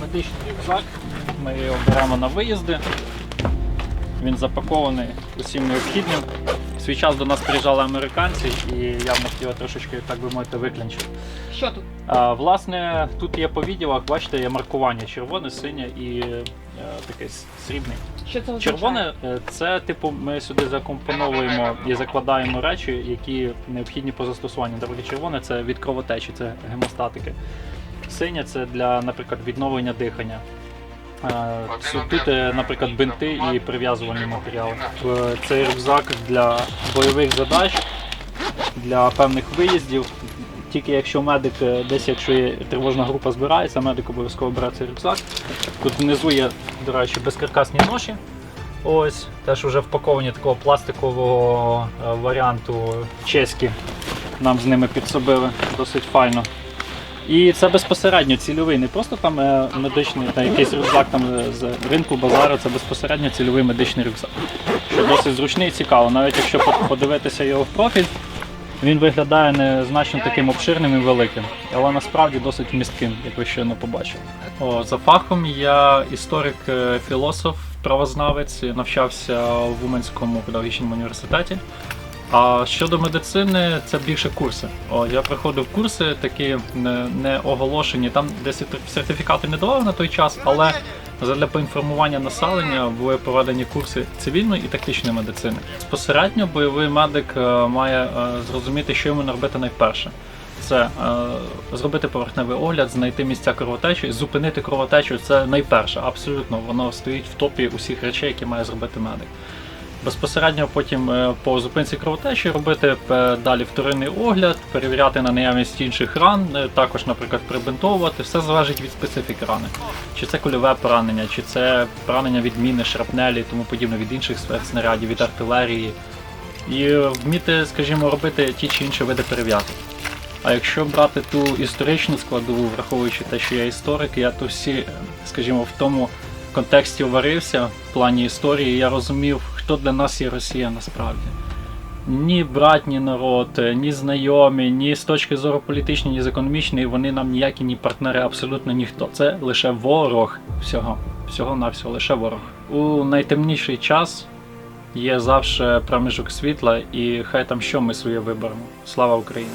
Медичний рюкзак. Ми його беремо на виїзди. Він запакований усім необхідним. В свій час до нас приїжджали американці і явно хотіли трошечки, так би мовити, виклінчити. Що тут? А, власне, тут є по відділах, бачите, є маркування червоне, синє і е, таке с- срібне. Що це означає? Червоне е, це типу ми сюди закомпоновуємо і закладаємо речі, які необхідні по застосуванню. Наприклад, червоне це від кровотечі, це гемостатики. Синє це для, наприклад, відновлення дихання. Е, Тут, наприклад, бинти і прив'язувальні матеріали. Е, Цей рюкзак для бойових задач, для певних виїздів. Тільки якщо медик е, десь, якщо є тривожна група збирається, медик обов'язково бере цей рюкзак. Тут внизу є, до речі, безкаркасні ноші. Ось, теж вже впаковані такого пластикового варіанту чеські. Нам з ними підсобили досить файно. І це безпосередньо цільовий, не просто там е, медичний та якийсь рюкзак там е, з ринку базару, це безпосередньо цільовий медичний рюкзак. Що досить зручний і цікаво. Навіть якщо подивитися його в профіль, він виглядає не значно таким обширним і великим, але насправді досить містким, як ви щойно побачили. О, за фахом я історик, е, філософ, правознавець, навчався в Уманському педагогічному університеті. А щодо медицини, це більше курси. О, я проходив курси, такі не, не оголошені. Там де сертиф- сертифікати не давали на той час, але для поінформування населення були проведені курси цивільної і тактичної медицини. Безпосередньо бойовий медик е, має е, зрозуміти, що йому робити найперше. Це е, зробити поверхневий огляд, знайти місця кровотечі, зупинити кровотечу. Це найперше, абсолютно воно стоїть в топі усіх речей, які має зробити медик. Безпосередньо потім е, по зупинці кровотечі робити е, далі вторинний огляд, перевіряти на наявність інших ран, е, також, наприклад, прибинтовувати. Все залежить від специфіки рани. Чи це кульове поранення, чи це поранення від міни, шрапнелі, тому подібне, від інших спецснарядів, від артилерії. І вміти, скажімо, робити ті чи інші види перев'язок. А якщо брати ту історичну складову, враховуючи те, що я історик, я то всі, скажімо, в тому контексті варився в плані історії, я розумів, хто для нас є Росія насправді. Ні братній народ, е, ні знайомі, ні з точки зору політичної, ні з економічної, вони нам ніякі ні партнери, абсолютно ніхто. Це лише ворог всього. Всього навсього, лише ворог. У найтемніший час є завжди проміжок світла, і хай там що ми своє виберемо. Слава Україні!